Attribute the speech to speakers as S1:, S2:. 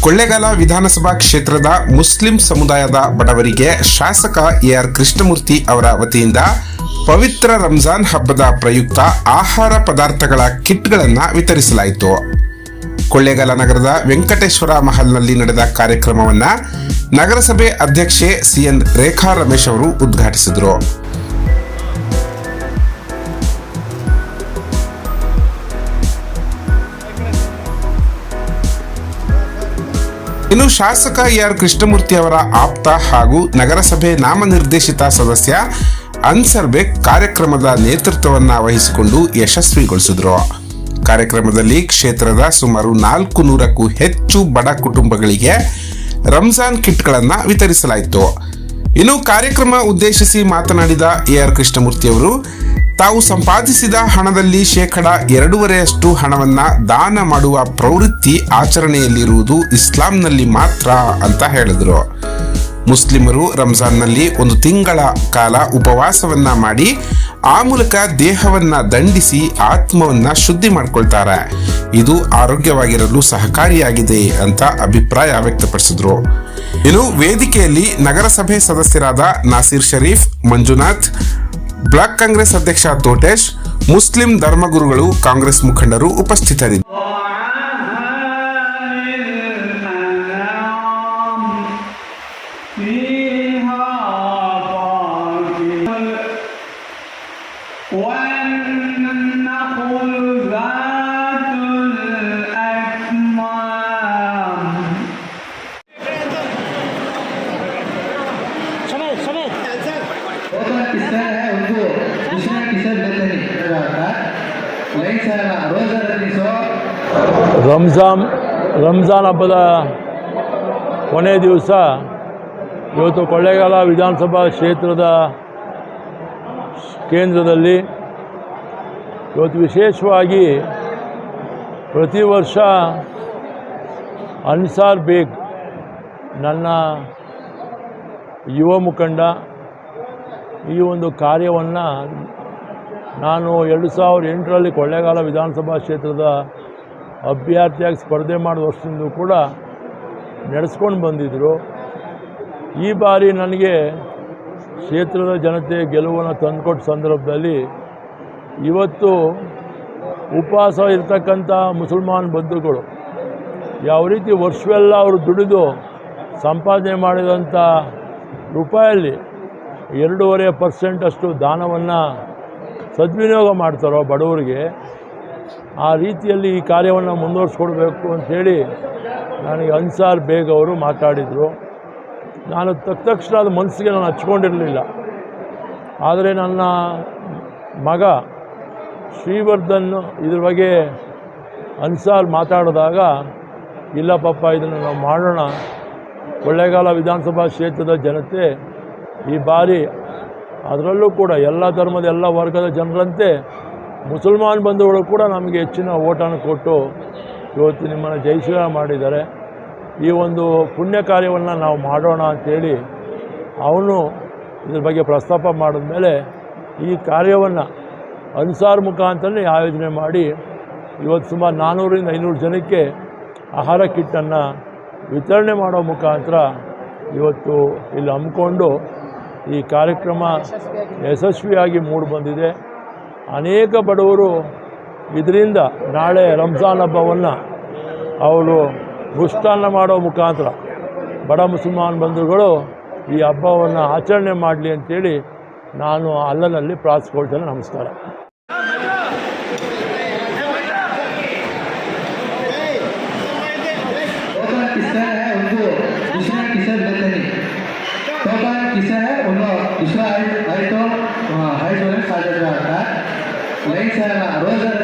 S1: ಕೊಳ್ಳೇಗಾಲ ವಿಧಾನಸಭಾ ಕ್ಷೇತ್ರದ ಮುಸ್ಲಿಂ ಸಮುದಾಯದ ಬಡವರಿಗೆ ಶಾಸಕ ಎಆರ್ ಕೃಷ್ಣಮೂರ್ತಿ ಅವರ ವತಿಯಿಂದ ಪವಿತ್ರ ರಂಜಾನ್ ಹಬ್ಬದ ಪ್ರಯುಕ್ತ ಆಹಾರ ಪದಾರ್ಥಗಳ ಕಿಟ್ಗಳನ್ನು ವಿತರಿಸಲಾಯಿತು. ಕೊಳ್ಳೇಗಾಲ ನಗರದ ವೆಂಕಟೇಶ್ವರ ಮಹಲ್ನಲ್ಲಿ ನಡೆದ ಕಾರ್ಯಕ್ರಮವನ್ನು ನಗರಸಭೆ ಅಧ್ಯಕ್ಷೆ ಸಿಎನ್ ರೇಖಾ ರಮೇಶ್ ಅವರು ಉದ್ಘಾಟಿಸಿದರು. ಇನ್ನು ಶಾಸಕ ಆರ್ ಕೃಷ್ಣಮೂರ್ತಿ ಅವರ ಆಪ್ತ ಹಾಗೂ ನಗರಸಭೆ ನಾಮನಿರ್ದೇಶಿತ ಸದಸ್ಯ ಅನ್ಸರ್ಬೆಕ್ ಕಾರ್ಯಕ್ರಮದ ನೇತೃತ್ವವನ್ನ ವಹಿಸಿಕೊಂಡು ಯಶಸ್ವಿಗೊಳಿಸಿದ್ರು. ಕಾರ್ಯಕ್ರಮದಲ್ಲಿ ಕ್ಷೇತ್ರದ ಸುಮಾರು ನಾಲ್ಕು ನೂರಕ್ಕೂ ಹೆಚ್ಚು ಬಡ ಕುಟುಂಬಗಳಿಗೆ ರಂಜಾನ್ ಕಿಟ್ಗಳನ್ನು ವಿತರಿಸಲಾಯಿತು. ಇನ್ನು ಕಾರ್ಯಕ್ರಮ ಉದ್ದೇಶಿಸಿ ಮಾತನಾಡಿದ ಎಆರ್ ಕೃಷ್ಣಮೂರ್ತಿ ಅವರು ತಾವು ಸಂಪಾದಿಸಿದ ಹಣದಲ್ಲಿ ಶೇಕಡ ಎರಡೂವರೆಯಷ್ಟು ಹಣವನ್ನ ದಾನ ಮಾಡುವ ಪ್ರವೃತ್ತಿ ಆಚರಣೆಯಲ್ಲಿರುವುದು ಇಸ್ಲಾಂನಲ್ಲಿ ಮಾತ್ರ ಅಂತ ಹೇಳಿದರು. ಮುಸ್ಲಿಮರು ರಂಜಾನ್ನಲ್ಲಿ ಒಂದು ತಿಂಗಳ ಕಾಲ ಉಪವಾಸವನ್ನ ಮಾಡಿ ಆ ಮೂಲಕ ದೇಹವನ್ನ ದಂಡಿಸಿ ಆತ್ಮವನ್ನ ಶುದ್ಧಿ ಮಾಡ್ಕೊಳ್ತಾರೆ. ಇದು ಆರೋಗ್ಯವಾಗಿರಲು ಸಹಕಾರಿಯಾಗಿದೆ ಅಂತ ಅಭಿಪ್ರಾಯ ವ್ಯಕ್ತಪಡಿಸಿದ್ರು. ಇನ್ನು ವೇದಿಕೆಯಲ್ಲಿ ನಗರಸಭೆ ಸದಸ್ಯರಾದ ನಾಸೀರ್ ಶರೀಫ್ ಮಂಜುನಾಥ್ ಬ್ಲಾಕ್ ಕಾಂಗ್ರೆಸ್ ಅಧ್ಯಕ್ಷ ತೋಟೇಶ್ ಮುಸ್ಲಿಂ ಧರ್ಮಗುರುಗಳು ಕಾಂಗ್ರೆಸ್ ಮುಖಂಡರು ಉಪಸ್ಥಿತರಿದ್ದರು
S2: فيها فاكهة
S3: ರಂಜಾನ್ ರಂಜಾನ್ ಹಬ್ಬದ ಕೊನೆ ದಿವಸ ಇವತ್ತು ಕೊಳ್ಳೇಗಾಲ ವಿಧಾನಸಭಾ ಕ್ಷೇತ್ರದ ಕೇಂದ್ರದಲ್ಲಿ ಇವತ್ತು ವಿಶೇಷವಾಗಿ ಪ್ರತಿ ವರ್ಷ ಅನ್ಸಾರ್ ಬೇಗ್, ನನ್ನ ಯುವ ಮುಖಂಡ, ಈ ಒಂದು ಕಾರ್ಯವನ್ನು ನಾನು ಎರಡು ಸಾವಿರದ ಎಂಟರಲ್ಲಿ ಕೊಳ್ಳೇಗಾಲ ವಿಧಾನಸಭಾ ಕ್ಷೇತ್ರದ ಅಭ್ಯರ್ಥಿಯಾಗಿ ಸ್ಪರ್ಧೆ ಮಾಡಿದ ವರ್ಷದಿಂದ ಕೂಡ ನಡೆಸ್ಕೊಂಡು ಬಂದಿದ್ದರು ಈ ಬಾರಿ ನನಗೆ ಕ್ಷೇತ್ರದ ಜನತೆ ಗೆಲುವನ್ನು ತಂದುಕೊಟ್ಟ ಸಂದರ್ಭದಲ್ಲಿ ಇವತ್ತು ಉಪವಾಸ ಇರ್ತಕ್ಕಂಥ ಮುಸಲ್ಮಾನ್ ಬಂಧುಗಳು ಯಾವ ರೀತಿ ವರ್ಷವೆಲ್ಲ ಅವರು ದುಡಿದು ಸಂಪಾದನೆ ಮಾಡಿದಂಥ ರೂಪಾಯಲ್ಲಿ ಎರಡೂವರೆ ಪರ್ಸೆಂಟಷ್ಟು ದಾನವನ್ನು ಸದ್ವಿನಿಯೋಗ ಮಾಡ್ತಾರೋ ಬಡವರಿಗೆ, ಆ ರೀತಿಯಲ್ಲಿ ಈ ಕಾರ್ಯವನ್ನು ಮುಂದುವರಿಸ್ಕೊಡ್ಬೇಕು ಅಂಥೇಳಿ ನನಗೆ ಅನ್ಸಾರ್ ಬೇಗ್ ಅವರು ಮಾತಾಡಿದರು. ನಾನು ತಕ್ಕ ತಕ್ಷಣ ಅದು ಮನಸ್ಸಿಗೆ ನಾನು ಹಚ್ಕೊಂಡಿರಲಿಲ್ಲ. ಆದರೆ ನನ್ನ ಮಗ ಶ್ರೀವರ್ಧನ್ ಇದ್ರ ಬಗ್ಗೆ ಅನ್ಸಾರ್ ಮಾತಾಡಿದಾಗ, ಇಲ್ಲ ಪಾಪ, ಇದನ್ನು ನಾವು ಮಾಡೋಣ. ಕೊಳ್ಳೇಗಾಲ ವಿಧಾನಸಭಾ ಕ್ಷೇತ್ರದ ಜನತೆ ಈ ಬಾರಿ ಅದರಲ್ಲೂ ಕೂಡ ಎಲ್ಲ ಧರ್ಮದ ಎಲ್ಲ ವರ್ಗದ ಜನರಂತೆ ಮುಸಲ್ಮಾನ್ ಬಂಧುಗಳು ಕೂಡ ನಮಗೆ ಹೆಚ್ಚಿನ ಓಟನ್ನು ಕೊಟ್ಟು ಇವತ್ತು ನಿಮ್ಮನ್ನು ಜಯಶೀಲ ಮಾಡಿದ್ದಾರೆ. ಈ ಒಂದು ಪುಣ್ಯ ಕಾರ್ಯವನ್ನು ನಾವು ಮಾಡೋಣ ಅಂಥೇಳಿ ಅವನು ಇದ್ರ ಬಗ್ಗೆ ಪ್ರಸ್ತಾಪ ಮಾಡಿದ್ಮೇಲೆ ಈ ಕಾರ್ಯವನ್ನು ಅನ್ಸಾರ್ ಮುಖಾಂತರನೇ ಆಯೋಜನೆ ಮಾಡಿ ಇವತ್ತು ಸುಮಾರು ನಾನ್ನೂರಿಂದ ಐನೂರು ಜನಕ್ಕೆ ಆಹಾರ ಕಿಟ್ಟನ್ನು ವಿತರಣೆ ಮಾಡೋ ಮುಖಾಂತರ ಇವತ್ತು ಇಲ್ಲಿ ಹಮ್ಮಿಕೊಂಡು ಈ ಕಾರ್ಯಕ್ರಮ ಯಶಸ್ವಿಯಾಗಿ ಮೂಡಿಬಂದಿದೆ ಅನೇಕ ಬಡವರು ಇದರಿಂದ ನಾಳೆ ರಂಜಾನ್ ಹಬ್ಬವನ್ನು ಅವರು ಮುಷ್ಟಾನ್ನ ಮಾಡೋ ಮುಖಾಂತರ ಬಡ ಮುಸಲ್ಮಾನ್ ಬಂಧುಗಳು ಈ ಹಬ್ಬವನ್ನು ಆಚರಣೆ ಮಾಡಲಿ ಅಂತೇಳಿ ನಾನು ಅಲ್ಲನಲ್ಲಿ ಪ್ರಾರ್ಥಿಸ್ಕೊಳ್ತೇನೆ. ನಮಸ್ಕಾರ.
S4: ಇಷ್ಟ ಆಯ್ತು ಆಯಿತು. ಹೈಟ್ ಸಾಧ್ಯತೆ ಆಗುತ್ತೆ ಲೈನ್ಸ್ ರೋಜರ್